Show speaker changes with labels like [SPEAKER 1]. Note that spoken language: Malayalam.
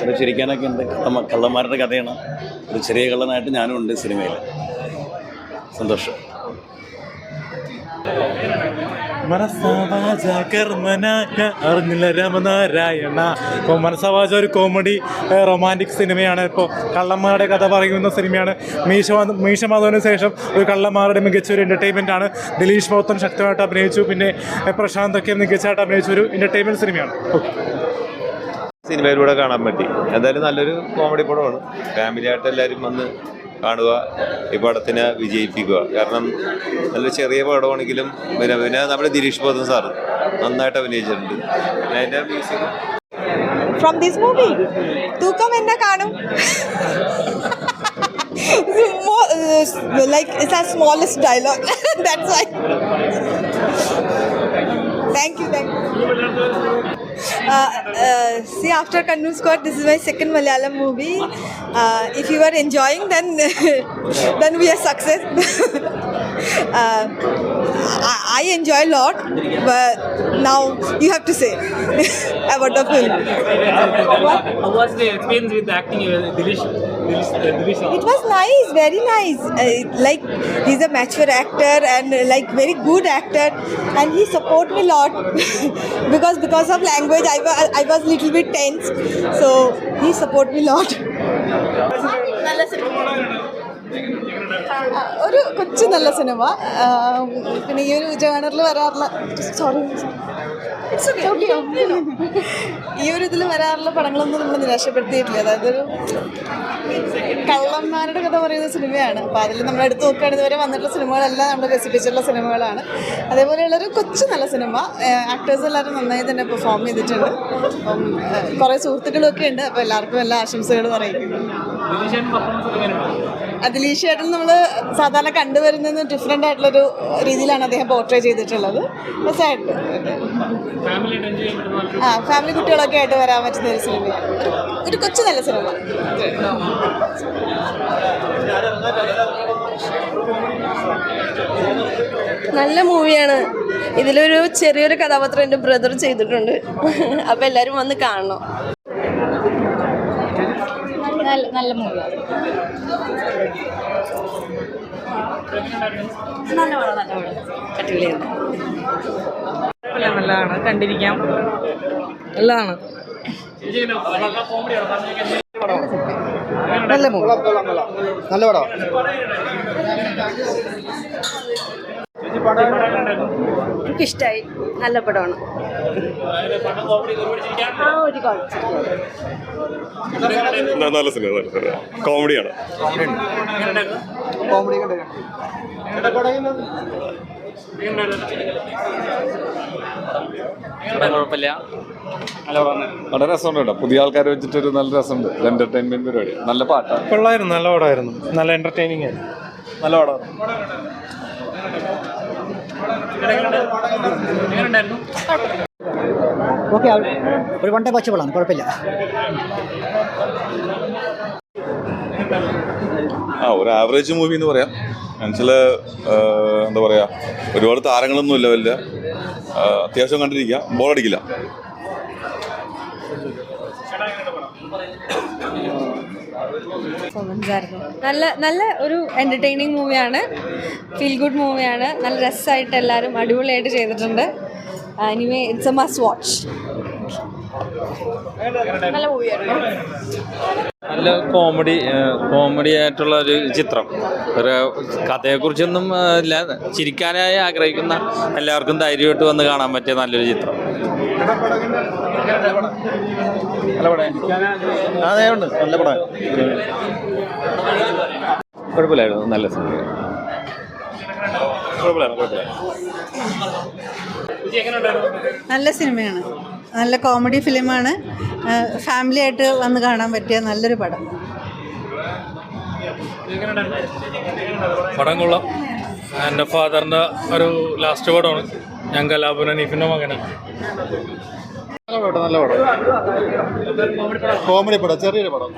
[SPEAKER 1] കുറെ ചിരിക്കാനൊക്കെ ഉണ്ട്. കള്ളമ- കള്ളന്മാരുടെ കഥയാണ്. ഒരു ചെറിയ കള്ളനായിട്ട് ഞാനും ഉണ്ട് സിനിമയിൽ. സന്തോഷം.
[SPEAKER 2] മനസ്സാവാച കർമ്മനാക്ക അറിഞ്ഞില്ല രാമനാരായണ. ഇപ്പോൾ മനസ്സാവാച ഒരു കോമഡി റൊമാന്റിക് സിനിമയാണ്. ഇപ്പോൾ കള്ളന്മാരുടെ കഥ പറയുന്ന സിനിമയാണ്. മീശ മീശ മാധവന് ശേഷം ഒരു കള്ളന്മാരുടെ മികച്ച ഒരു എന്റർടൈൻമെന്റ് ആണ്. ദിലീഷ് മൗത്തൻ ശക്തമായിട്ട് അഭിനയിച്ചു. പിന്നെ പ്രശാന്തൊക്കെ മികച്ചതായിട്ട് അഭിനയിച്ച ഒരു എന്റർടൈൻമെന്റ് സിനിമയാണ്.
[SPEAKER 3] സിനിമയിലൂടെ കാണാൻ പറ്റി. എന്തായാലും നല്ലൊരു കോമഡി പടമാണ്. ഫാമിലി ആയിട്ട് എല്ലാവരും വന്ന് കാണുക ഈ പടത്തിനെ വിജയിപ്പിക്കുക. കാരണം നല്ലൊരു ചെറിയ പടമാണെങ്കിലും പിന്നെ പിന്നെ നമ്മുടെ ദിലീഷ് ബോധൻ സാറ് നന്നായിട്ട് അഭിനയിച്ചിട്ടുണ്ട്. മ്യൂസിക്
[SPEAKER 4] ഫ്രം ദിസ് മൂവി തൂക്കം എന്നെ കാണും. Like it's a smallest dialogue that's why thank you thank you see after Kannu Squad this is my second Malayalam movie. Uh, if you are enjoying then then we are success. Uh, I, I enjoy a lot but now you have to say about the film.
[SPEAKER 5] How was the experience with acting with Dilish?
[SPEAKER 4] It was nice, very nice. Uh, like he's a mature actor and uh, like very good actor, and he support me a lot because because of language I was I was little bit tense, so he support me a lot. ഒരു കൊച്ചു നല്ല സിനിമ പിന്നെ ഈ ഒരു ജേണറിൽ വരാറുള്ള സോറി ഈ ഒരു ഇതിൽ വരാറുള്ള പടങ്ങളൊന്നും നമ്മൾ നിരാശപ്പെടുത്തിയിട്ടില്ല. അതായത് ഒരു കള്ളന്മാരുടെ കഥ പറയുന്ന സിനിമയാണ്. അപ്പോൾ അതിൽ നമ്മൾ എടുത്ത് നോക്കുകയാണ് ഇതുവരെ വന്നിട്ടുള്ള സിനിമകളെല്ലാം നമ്മൾ രസിപ്പിച്ചിട്ടുള്ള സിനിമകളാണ്. അതേപോലെയുള്ളൊരു കൊച്ചു നല്ല സിനിമ ആക്ടേഴ്സ് എല്ലാവരും നന്നായി തന്നെ പെർഫോം ചെയ്തിട്ടുണ്ട്. അപ്പം കുറേ സുഹൃത്തുക്കളൊക്കെ ഉണ്ട്. അപ്പോൾ എല്ലാവർക്കും എല്ലാ ആശംസകളും അറിയിക്കുന്നു. അതിലീഷ് ചേട്ടൻ നമ്മൾ സാധാരണ കണ്ടുവരുന്നത് ഡിഫറെന്റ് ആയിട്ടുള്ളൊരു രീതിയിലാണ് അദ്ദേഹം പോർട്രേ ചെയ്തിട്ടുള്ളത്. രസമായിട്ട്
[SPEAKER 5] Family ആയിട്ട് enjoy ചെയ്യാൻ പറ്റുന്ന നല്ലൊരു
[SPEAKER 4] ആ ഫാമിലി കുട്ടികളൊക്കെ ആയിട്ട് വരാൻ പറ്റുന്ന ഒരു സിനിമയാണ് ഒരു ഒരു കൊച്ചു നല്ല സിനിമ
[SPEAKER 6] നല്ല മൂവിയാണ് ഇതിലൊരു ചെറിയൊരു കഥാപാത്രം എന്റെ ബ്രദർ ചെയ്തിട്ടുണ്ട്. അപ്പോൾ എല്ലാവരും വന്ന് കാണണം.
[SPEAKER 7] നല്ല നല്ല മൂവിയാണ് നല്ല പടം നല്ല പടം അടിപൊളിയാണ്.
[SPEAKER 8] നല്ലതാണ്. കണ്ടിരിക്കാം. നല്ലതാണ്.
[SPEAKER 5] നല്ല
[SPEAKER 9] മൂവി നല്ല പടം
[SPEAKER 6] എനിക്കിഷ്ടമായി നല്ല പടമാണ്. ആ ഒരു
[SPEAKER 10] നല്ല സിനിമ നല്ല സിനിമ. കോമഡിയാണ്.
[SPEAKER 9] കോമഡി
[SPEAKER 5] കുഴപ്പമില്ല.
[SPEAKER 10] വളരെ രസമുണ്ട് കേട്ടോ. പുതിയ ആൾക്കാരെ വെച്ചിട്ട് ഒരു നല്ല രസമുണ്ട്. എന്റർടൈൻമെന്റ് പരിപാടി. നല്ല പാട്ടാണ്.
[SPEAKER 2] കൊള്ളായിരുന്നു നല്ല പടമായിരുന്നു. നല്ല എന്റർടൈനിങ് ആയിരുന്നു.
[SPEAKER 10] നല്ല പടം
[SPEAKER 5] എങ്ങനെയുണ്ടായിരുന്നു
[SPEAKER 9] ഓക്കെ ഒരു വൺ ടൈം വാച്ച് പടമാണ് കുഴപ്പമില്ല.
[SPEAKER 10] ആ ഒരു ആവറേജ് മൂവി എന്ന് പറയാം. എന്നുവെച്ചാൽ എന്താ പറയുക ഒരുപാട് താരങ്ങളൊന്നും ഇല്ല വലിയ അത്യാവശ്യം കണ്ടിരിക്കുക ബോറടിക്കില്ല
[SPEAKER 6] പെർഫോമൻസ് ആയിരുന്നു നല്ല നല്ല ഒരു എന്റർടൈനിങ് മൂവിയാണ് ഫീൽ ഗുഡ് മൂവിയാണ് നല്ല രസമായിട്ട് എല്ലാവരും അടിപൊളിയായിട്ട് ചെയ്തിട്ടുണ്ട്. Anyway it's a must watch നല്ല മൂവിയായിരുന്നു
[SPEAKER 11] നല്ല കോമഡി കോമഡി ആയിട്ടുള്ള ഒരു ചിത്രം. ഒരു കഥയെക്കുറിച്ചൊന്നും ആ, ഇല്ല. ചിരിക്കാനായി ആഗ്രഹിക്കുന്ന എല്ലാവർക്കും ധൈര്യമായിട്ട് വന്ന് കാണാൻ പറ്റിയ നല്ലൊരു ചിത്രം.
[SPEAKER 9] അതെ ഉണ്ട് നല്ല പടം
[SPEAKER 3] കുഴപ്പമില്ലായിരുന്നു നല്ല
[SPEAKER 5] എങ്ങനെയുണ്ടായിരുന്നു
[SPEAKER 4] നല്ല സിനിമയാണ് നല്ല കോമഡി ഫിലിമാണ് ഫാമിലി ആയിട്ട് വന്ന് കാണാൻ പറ്റിയ നല്ലൊരു പടം.
[SPEAKER 2] പടം കൊള്ളാം. എന്റെ ഫാദറിന്റെ ഒരു ലാസ്റ്റ് പടമാണ്. ഞാൻ കലാപുരൻ ഇഫിന്റെ മകനാണ്.
[SPEAKER 9] നല്ല പടം നല്ല പടം. കോമഡി പടം ചെറിയൊരു പടം.